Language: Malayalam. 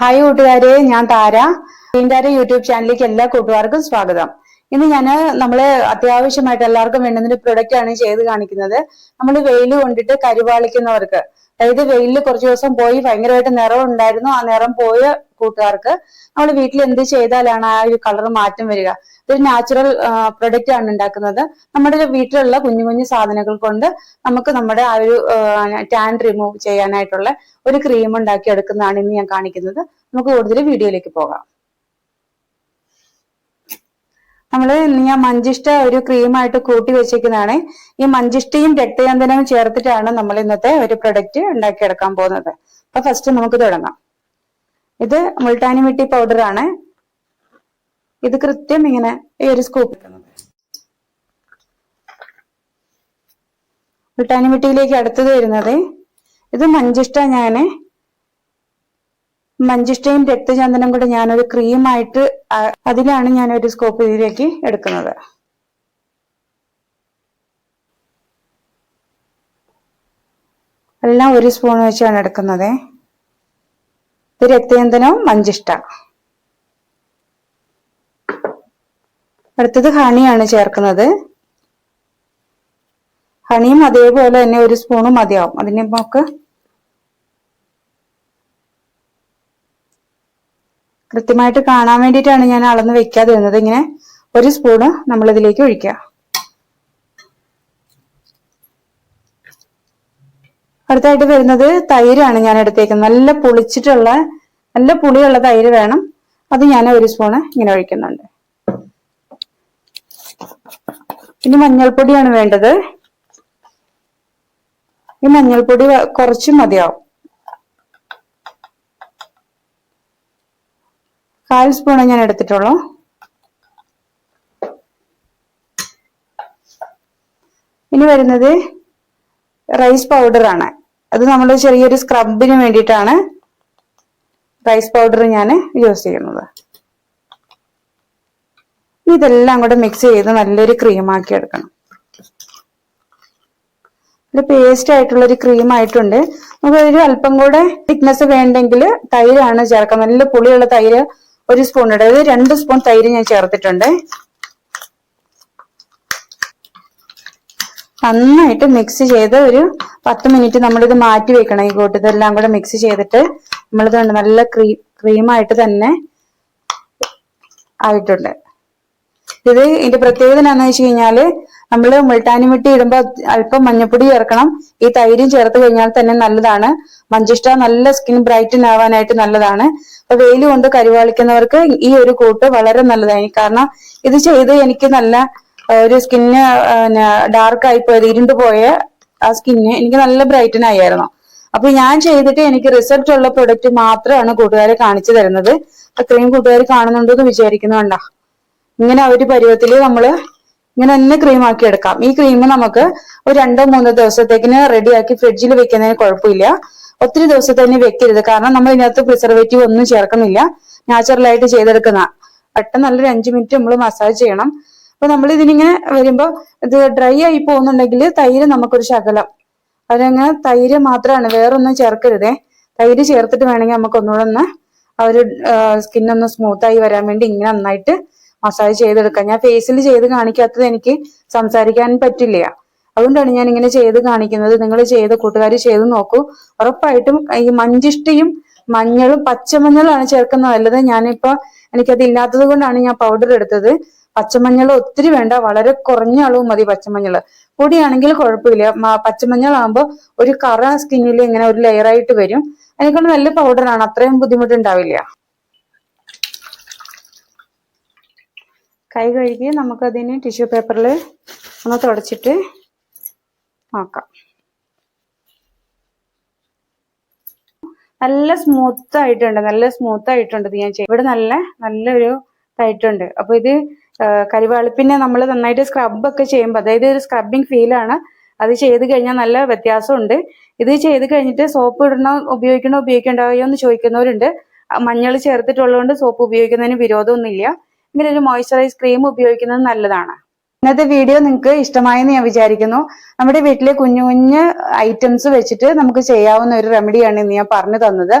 ഹായ് കൂട്ടുകാരെ. ഞാൻ താര. താര യൂട്യൂബ് ചാനലിലേക്ക് എല്ലാ കൂട്ടുകാർക്കും സ്വാഗതം. ഇന്ന് ഞാൻ നമ്മൾ അത്യാവശ്യമായിട്ട് എല്ലാവർക്കും വേണ്ടുന്ന ഒരു പ്രൊഡക്റ്റ് ആണ് ചെയ്ത് കാണിക്കുന്നത്. നമ്മൾ വെയിൽ കൊണ്ടിട്ട് കരുവാളിക്കുന്നവർക്ക്. അതായത് വെയിലിൽ കുറച്ച് ദിവസം പോയി ഭയങ്കരമായിട്ട് നിറം ഉണ്ടായിരുന്നു. ആ നിറം പോയ കൂട്ടുകാർക്ക് നമ്മൾ വീട്ടിൽ എന്ത് ചെയ്താലാണ് ആ ഒരു കളർ മാറ്റം വരിക. ഇതൊരു നാച്ചുറൽ പ്രൊഡക്റ്റ് ആണ് ഉണ്ടാക്കുന്നത്. നമ്മുടെ വീട്ടിലുള്ള കുഞ്ഞു കുഞ്ഞു സാധനങ്ങൾ കൊണ്ട് നമുക്ക് നമ്മുടെ ആ ഒരു ടാൻ റിമൂവ് ചെയ്യാനായിട്ടുള്ള ഒരു ക്രീം ഉണ്ടാക്കി എടുക്കുന്നതാണ് ഇന്ന് ഞാൻ കാണിക്കുന്നത്. നമുക്ക് കൂടുതൽ വീഡിയോയിലേക്ക് പോകാം. നമ്മൾ ഞാൻ മഞ്ചിഷ്ട ഒരു ക്രീമായിട്ട് കൂട്ടി വെച്ചേക്കുന്നതാണ് ഈ മഞ്ചിഷ്ടയും രക്തചന്ദനവും ചേർത്തിട്ടാണ് നമ്മൾ ഇന്നത്തെ ഒരു പ്രൊഡക്റ്റ് ഉണ്ടാക്കിയെടുക്കാൻ പോകുന്നത്. അപ്പൊ ഫസ്റ്റ് നമുക്ക് തുടങ്ങാം. ഇത് മുൾട്ടാനി മിട്ടി പൗഡർ ആണ്. ഇത് കൃത്യം ഇങ്ങനെ ഈ ഒരു സ്കൂപ്പ് മുൾട്ടാനി മിട്ടിയിലേക്ക് അടുത്തത് വരുന്നത് ഇത് മഞ്ചിഷ്ട ഞാൻ മഞ്ചിഷ്ടയും രക്തചന്ദനം കൂടെ ഞാനൊരു ക്രീമായിട്ട് അതിലാണ് ഞാൻ ഒരു സ്കോപ്പ് ഇതിലേക്ക് എടുക്കുന്നത്. എല്ലാം ഒരു സ്പൂൺ വെച്ചാണ് എടുക്കുന്നത്. ഇത് രക്തചന്ദനവും മഞ്ചിഷ്ട. അടുത്തത് ഹണിയാണ് ചേർക്കുന്നത്. ഹണിയും അതേപോലെ തന്നെ ഒരു സ്പൂണും മതിയാവും. അതിനെ നമുക്ക് കൃത്യമായിട്ട് കാണാൻ വേണ്ടിയിട്ടാണ് ഞാൻ അളന്ന് വെക്കാതെ ഇങ്ങനെ ഒരു സ്പൂണ് നമ്മൾ ഇതിലേക്ക് ഒഴിക്കുക. അടുത്തായിട്ട് വരുന്നത് തൈരാണ് ഞാൻ എടുത്തേക്കുന്നത്. നല്ല പുളിച്ചിട്ടുള്ള നല്ല പുളിയുള്ള തൈര് വേണം. അത് ഞാൻ ഒരു സ്പൂണ് ഇങ്ങനെ ഒഴിക്കുന്നുണ്ട്. ഇനി മഞ്ഞൾപ്പൊടിയാണ് വേണ്ടത്. ഈ മഞ്ഞൾപ്പൊടി കുറച്ച് മതിയാവും. കാൽ സ്പൂണ് ഞാൻ എടുത്തിട്ടുള്ളൂ. ഇനി വരുന്നത് റൈസ് പൗഡറാണ് അത് നമ്മൾ ചെറിയൊരു സ്ക്രബിന് വേണ്ടിയിട്ടാണ് റൈസ് പൗഡർ ഞാൻ യൂസ് ചെയ്യുന്നത്. ഇതെല്ലാം കൂടെ മിക്സ് ചെയ്ത് നല്ലൊരു ക്രീമാക്കി എടുക്കണം. ഒരു പേസ്റ്റ് ആയിട്ടുള്ള ഒരു ക്രീം ആയിട്ടുണ്ട്. നമുക്ക് ഒരു അല്പം കൂടെ തിക്നെസ് വേണ്ടെങ്കിൽ തൈരാണ് ചേർക്കാം നല്ല പുളിയുള്ള തൈര് ഒരു സ്പൂൺ അതായത് രണ്ട് സ്പൂൺ തൈര് ഞാൻ ചേർത്തിട്ടുണ്ട്. നന്നായിട്ട് മിക്സ് ചെയ്ത് ഒരു പത്ത് മിനിറ്റ് നമ്മളിത് മാറ്റി വെക്കണം. ഈ കൂട്ട് ഇതെല്ലാം കൂടെ മിക്സ് ചെയ്തിട്ട് നമ്മളിത് നല്ല ക്രീം ക്രീമായിട്ട് തന്നെ ആയിട്ടുണ്ട്. ഇത് ഇതിന്റെ പ്രത്യേകത എന്താണെന്ന് വെച്ച് കഴിഞ്ഞാൽ നമ്മൾ മുൾട്ടാനി മിട്ടി ഇടുമ്പോൾ അല്പം മഞ്ഞപ്പൊടി ചേർക്കണം. ഈ തൈരും ചേർത്ത് കഴിഞ്ഞാൽ തന്നെ നല്ലതാണ്. മഞ്ചിഷ്ട നല്ല സ്കിൻ ബ്രൈറ്റൻ ആവാനായിട്ട് നല്ലതാണ്. അപ്പൊ വെയിൽ കൊണ്ട് കരുവാളിക്കുന്നവർക്ക് ഈ ഒരു കൂട്ട് വളരെ നല്ലതാണ് കാരണം ഇത് ചെയ്ത് എനിക്ക് നല്ല ഒരു സ്കിന്ന് ഡാർക്ക് ആയി പോയത് ഇരുണ്ടു പോയ ആ സ്കിന്ന് എനിക്ക് നല്ല ബ്രൈറ്റൻ ആയിരുന്നു. അപ്പൊ ഞാൻ ചെയ്തിട്ട് എനിക്ക് റിസൾട്ട് ഉള്ള പ്രൊഡക്റ്റ് മാത്രമാണ് കൂട്ടുകാരെ കാണിച്ചു തരുന്നത്. അത്രയും കൂട്ടുകാർ കാണുന്നുണ്ടോ എന്ന് വിചാരിക്കുന്നുണ്ടാ. ഇങ്ങനെ ഒരു പരുവത്തിൽ നമ്മൾ ഇങ്ങനെ തന്നെ ക്രീം ആക്കി എടുക്കാം. ഈ ക്രീം നമുക്ക് ഒരു രണ്ടോ മൂന്നോ ദിവസത്തേക്കിന് റെഡിയാക്കി ഫ്രിഡ്ജിൽ വെക്കുന്നതിന് കുഴപ്പമില്ല. ഒത്തിരി ദിവസത്തെ തന്നെ വെക്കരുത്. കാരണം നമ്മൾ ഇതിനകത്ത് പ്രിസർവേറ്റീവ് ഒന്നും ചേർക്കുന്നില്ല. നാച്ചുറൽ ആയിട്ട് ചെയ്തെടുക്കുന്ന. പെട്ടെന്ന് നല്ലൊരു അഞ്ചു മിനിറ്റ് നമ്മൾ മസാജ് ചെയ്യണം. അപ്പൊ നമ്മൾ ഇതിനിങ്ങനെ വരുമ്പോ ഇത് ഡ്രൈ ആയി പോകുന്നുണ്ടെങ്കിൽ തൈര് നമുക്കൊരു ശകലം. അതിനങ്ങനെ തൈര് മാത്രമാണ് വേറൊന്നും ചേർക്കരുതേ. തൈര് ചേർത്തിട്ട് വേണമെങ്കിൽ നമുക്ക് ഒന്നുകൂടെ ഒന്ന് ആ ഒരു സ്കിന്നൊന്ന് സ്മൂത്ത് ആയി വരാൻ വേണ്ടി ഇങ്ങനെ നന്നായിട്ട് മസാജ് ചെയ്തെടുക്കാം ഞാൻ ഫേസിൽ ചെയ്ത് കാണിക്കാത്തത് എനിക്ക് സംസാരിക്കാൻ പറ്റില്ല. അതുകൊണ്ടാണ് ഞാൻ ഇങ്ങനെ ചെയ്ത് കാണിക്കുന്നത്. നിങ്ങൾ ചെയ്ത് കൂട്ടുകാർ ചെയ്ത് നോക്കൂ. ഉറപ്പായിട്ടും ഈ മഞ്ചിഷ്ടിയും മഞ്ഞളും പച്ചമഞ്ഞളാണ് ചേർക്കുന്നത് നല്ലത്. ഞാനിപ്പോ എനിക്കത് ഇല്ലാത്തത് കൊണ്ടാണ് ഞാൻ പൗഡർ എടുത്തത്. പച്ചമഞ്ഞൾ ഒത്തിരി വേണ്ട. വളരെ കുറഞ്ഞ അളവ് മതി പച്ചമഞ്ഞൾ. പൊടിയാണെങ്കിൽ കുഴപ്പമില്ല. പച്ചമഞ്ഞളാകുമ്പോൾ ഒരു കറ സ്കിന്നിൽ ഇങ്ങനെ ഒരു ലെയറായിട്ട് വരും. അതിനെക്കൊണ്ട് നല്ല പൗഡറാണ് അത്രയും ബുദ്ധിമുട്ടുണ്ടാവില്ല. കൈ കഴുകി നമുക്കതിന് ടിഷ്യൂ പേപ്പറിൽ ഒന്ന് തുടച്ചിട്ട് നോക്കാം. നല്ല സ്മൂത്ത് ആയിട്ടുണ്ട് നല്ല സ്മൂത്ത് ആയിട്ടുണ്ട് ഇത് ഞാൻ ചെയ്യും ഇവിടെ നല്ല നല്ലൊരു ഇതായിട്ടുണ്ട് അപ്പോൾ ഇത് കരിവാളിപ്പിനെ നമ്മൾ നന്നായിട്ട് സ്ക്രബ് ഒക്കെ ചെയ്യുമ്പോൾ അതായത് ഒരു സ്ക്രബിങ് ഫീലാണ് അത് ചെയ്ത് കഴിഞ്ഞാൽ നല്ല വ്യത്യാസമുണ്ട്. ഇത് ചെയ്ത് കഴിഞ്ഞിട്ട് സോപ്പ് ഇടണോ ഉപയോഗിക്കണോ ഉപയോഗിക്കണ്ടായോ എന്ന് ചോദിക്കുന്നവരുണ്ട്. മഞ്ഞൾ ചേർത്തിട്ടുള്ളതുകൊണ്ട് സോപ്പ് ഉപയോഗിക്കുന്നതിന് വിരോധമൊന്നുമില്ല. ഇങ്ങനെ ഒരു മോയ്സ്ചറൈസ് ക്രീം ഉപയോഗിക്കുന്നത് നല്ലതാണ്. ഇന്നത്തെ വീഡിയോ നിങ്ങൾക്ക് ഇഷ്ടമായെന്ന് ഞാൻ വിചാരിക്കുന്നു. നമ്മുടെ വീട്ടിലെ കുഞ്ഞു കുഞ്ഞു ഐറ്റംസ് വെച്ചിട്ട് നമുക്ക് ചെയ്യാവുന്ന ഒരു റെമഡിയാണ് ഇന്ന് ഞാൻ പറഞ്ഞു തന്നത്.